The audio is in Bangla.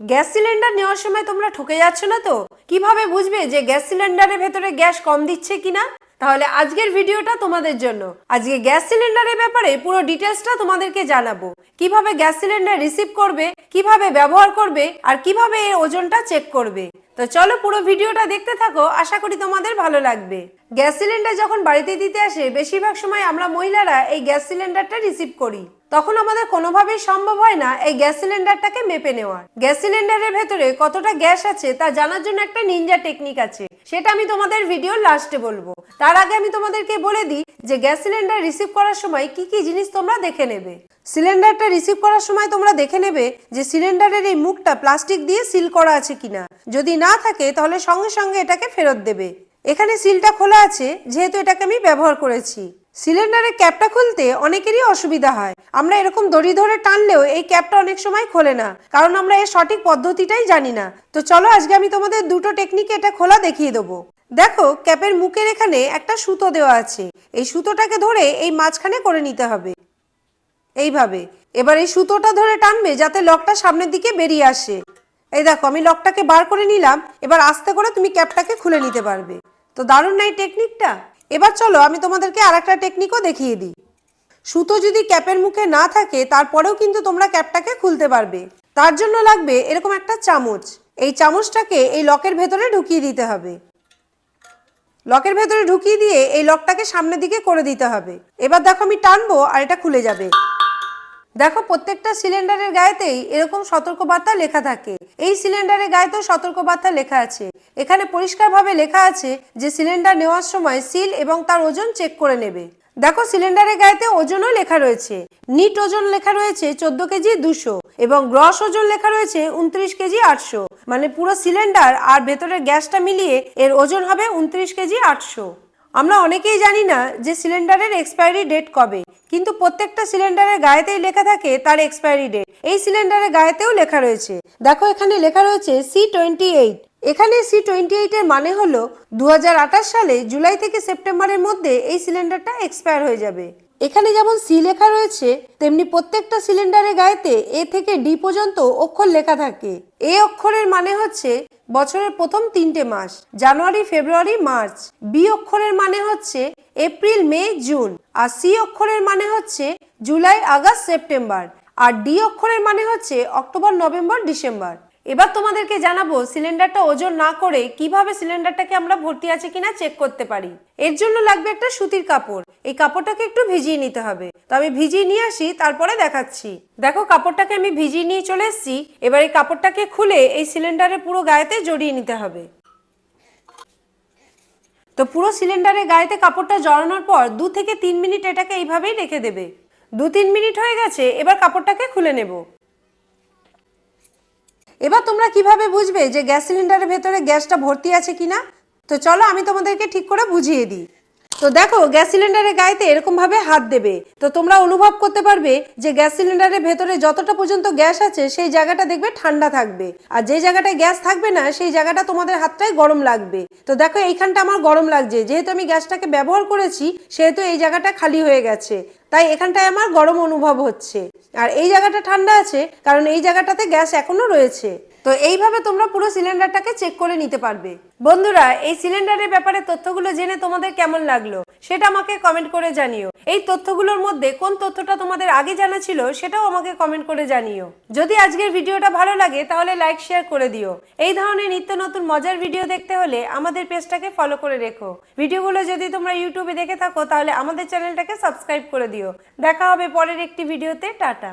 গ্যাস সিলিন্ডার নেওয়ার সময় তোমরা ঠকে যাচ্ছ না তো? কীভাবে বুঝবে যে গ্যাস সিলিন্ডারের ভেতরে গ্যাস কম দিচ্ছে কিনা? তাহলে আজকের ভিডিওটা তোমাদের জন্য। আজকে গ্যাস সিলিন্ডারের ব্যাপারে পুরো ডিটেলসটা তোমাদেরকে জানাব। কীভাবে গ্যাস সিলিন্ডার রিসিভ করবে, কীভাবে ব্যবহার করবে, আর কীভাবে এর ওজনটা চেক করবে। তো চলো পুরো ভিডিওটা দেখতে থাকো, আশা করি তোমাদের ভালো লাগবে। গ্যাস সিলিন্ডার যখন বাড়িতে দিতে আসে, বেশিরভাগ সময় আমরা মহিলারা এই গ্যাস সিলিন্ডারটা রিসিভ করি। তখন আমাদের কোনোভাবেই সম্ভব হয় না এই গ্যাস সিলিন্ডারটাকে মেপে নেওয়ার। গ্যাস সিলিন্ডারের ভেতরে কতটা গ্যাস আছে তা জানার জন্য একটা নিনজা টেকনিক আছে। সেটা আমি তোমাদের ভিডিওর লাস্টে বলব। তার আগে আমি তোমাদেরকে বলে দিই যে গ্যাস সিলিন্ডার রিসিভ করার সময় কি কি জিনিস তোমরা দেখে নেবে। সিলিন্ডারটা রিসিভ করার সময় তোমরা দেখে নেবে যে সিলিন্ডারের এই মুখটা প্লাস্টিক দিয়ে সিল করা আছে কিনা। যদি না থাকে, তাহলে সঙ্গে সঙ্গে এটাকে ফেরত দেবে। এখানে সিলটা খোলা আছে, যেহেতু এটাকে আমি ব্যবহার করেছি। সিলিন্ডারের ক্যাপটা খুলতে অনেকেরই অসুবিধা হয়। আমরা এরকম দড়ি ধরে টানলেও এই ক্যাপটা অনেক সময় খোলে না, কারণ আমরা এর সঠিক পদ্ধতিটাই জানি না। তো চলো আজকে আমি তোমাদের দুটো টেকনিকে এটা খোলা দেখিয়ে দেবো। দেখো, ক্যাপের মুখের এখানে একটা সুতো দেওয়া আছে। এই সুতোটাকে ধরে এই মাঝখানে করে নিতে হবে। এইভাবে। এবার এই সুতোটা ধরে টানবে যাতে লকটা সামনের দিকে বেরিয়ে আসে। এই দেখো, আমি লকটাকে বার করে নিলাম। এবার আস্তে করে তুমি ক্যাপটাকে খুলে নিতে পারবে। তো দারুণ না এই টেকনিকটা? এবার চলো, আমি তোমাদেরকে আর একটা টেকনিকও দেখিয়ে দিই। সুতো যদি ক্যাপের মুখে না থাকে, তারপরেও কিন্তু তোমরা ক্যাপটাকে খুলতে পারবে। তার জন্য লাগবে এরকম একটা চামচ। এই চামচটাকে এই লকের ভেতরে ঢুকিয়ে দিতে হবে। লকের ভেতরে ঢুকিয়ে দিয়ে এই লকটাকে সামনের দিকে করে দিতে হবে। এবার দেখো আমি টানবো আর এটা খুলে যাবে। দেখো প্রত্যেকটা সিলিন্ডারের গায়েতেই এরকম সতর্কবার্তা লেখা থাকে। এই সিলিন্ডারের গায়েতেও সতর্কবার্তা লেখা আছে। এখানে পরিষ্কারভাবে লেখা আছে যে সিলিন্ডার নেওয়ার সময় সিল এবং তার ওজন চেক করে নেবে। দেখো, সিলিন্ডারের গায়েতে ওজনও লেখা রয়েছে। নিট ওজন লেখা রয়েছে চোদ্দ কেজি দুশো এবং গ্রস ওজন লেখা রয়েছে উনত্রিশ কেজি আটশো। মানে পুরো সিলিন্ডার আর ভেতরের গ্যাসটা মিলিয়ে এর ওজন হবে উনত্রিশ কেজি আটশো। আমরা অনেকেই জানি না যে সিলিন্ডারের এক্সপায়ারি ডেট কবে, কিন্তু প্রত্যেকটা সিলিন্ডারের গায়েতেই লেখা থাকে তার এক্সপায়ারি ডেট। এই সিলিন্ডারের গায়েতেও লেখা রয়েছে। দেখো, এখানে লেখা রয়েছে সি টোয়েন্টি এইট। এখানে সি টোয়েন্টি এইটের মানে হলো দু হাজার আঠাশ সালে জুলাই থেকে সেপ্টেম্বরের মধ্যে এই সিলিন্ডারটা এক্সপায়ার হয়ে যাবে। এখানে যেমন সি লেখা রয়েছে, তেমনি প্রত্যেকটা সিলিন্ডারের গায়েতে এ থেকে ডি পর্যন্ত অক্ষর লেখা থাকে। এ অক্ষরের মানে হচ্ছে বছরের প্রথম তিনটে মাস, জানুয়ারি, ফেব্রুয়ারি, মার্চ। বি অক্ষরের মানে হচ্ছে এপ্রিল, মে, জুন। আর সি অক্ষরের মানে হচ্ছে জুলাই, আগস্ট, সেপ্টেম্বর। আর ডি অক্ষরের মানে হচ্ছে অক্টোবর, নভেম্বর, ডিসেম্বর। এবার তোমাদেরকে জানাব সিলিন্ডারটা ওজন না করে কীভাবে সিলিন্ডারটাকে আমরা ভর্তি আছে কিনা চেক করতে পারি। এর জন্য লাগবে একটা সুতির কাপড়। এই কাপড়টাকে একটু ভিজিয়ে নিতে হবে। তো আমি ভিজিয়ে নিয়ে আসি, তারপরে দেখাচ্ছি। দেখো, কাপড়টাকে আমি ভিজিয়ে নিয়ে চলে এসেছি। এবার এই কাপড়টাকে খুলে এই সিলিন্ডারের পুরো গায়েতে জড়িয়ে নিতে হবে। তো পুরো সিলিন্ডারের গায়েতে কাপড়টা জড়ানোর পর দু থেকে তিন মিনিট এটাকে এইভাবেই রেখে দেবে। দু তিন মিনিট হয়ে গেছে, এবার কাপড়টাকে খুলে নেব। এবার তোমরা কীভাবে বুঝবে যে গ্যাস সিলিন্ডারের ভেতরে গ্যাসটা ভর্তি আছে কিনা? তো চলো আমি তোমাদেরকে ঠিক করে বুঝিয়ে দিই। তো দেখো, গ্যাস সিলিন্ডারের গায়েতে এরকম ভাবে হাত দেবে। তো তোমরা অনুভব করতে পারবে যে গ্যাস সিলিন্ডারের ভেতরে যতটা পর্যন্ত গ্যাস আছে, সেই জায়গাটা দেখবে ঠান্ডা থাকবে। আর যে জায়গাটায় গ্যাস থাকবে না, সেই জায়গাটা তোমাদের হাতটাই গরম লাগবে। তো দেখো, এইখানটা আমার গরম লাগছে। যেহেতু আমি গ্যাসটাকে ব্যবহার করেছি, সেহেতু এই জায়গাটা খালি হয়ে গেছে। তাই এখানটায় আমার গরম অনুভব হচ্ছে। আর এই জায়গাটা ঠান্ডা আছে, কারণ এই জায়গাটাতে গ্যাস এখনও রয়েছে। তো এইভাবে তোমরা পুরো সিলিন্ডারটাকে চেক করে নিতে পারবে। বন্ধুরা, এই সিলিন্ডারের ব্যাপারে তথ্যগুলো জেনে তোমাদের কেমন লাগল, সেটা আমাকে কমেন্ট করে জানিও। এই তথ্যগুলোর মধ্যে কোন তথ্যটা তোমাদের আগে জানা ছিল, সেটাও আমাকে কমেন্ট করে জানিও। যদি আজকের ভিডিওটা ভালো লাগে, তাহলে লাইক শেয়ার করে দিও। এই ধরনের নিত্য নতুন মজার ভিডিও দেখতে হলে আমাদের পেজটাকে ফলো করে রেখো। ভিডিওগুলো যদি তোমরা ইউটিউবে দেখে থাকো, তাহলে আমাদের চ্যানেলটাকে সাবস্ক্রাইব করে দিও। দেখা হবে পরের একটি ভিডিওতে, টাটা।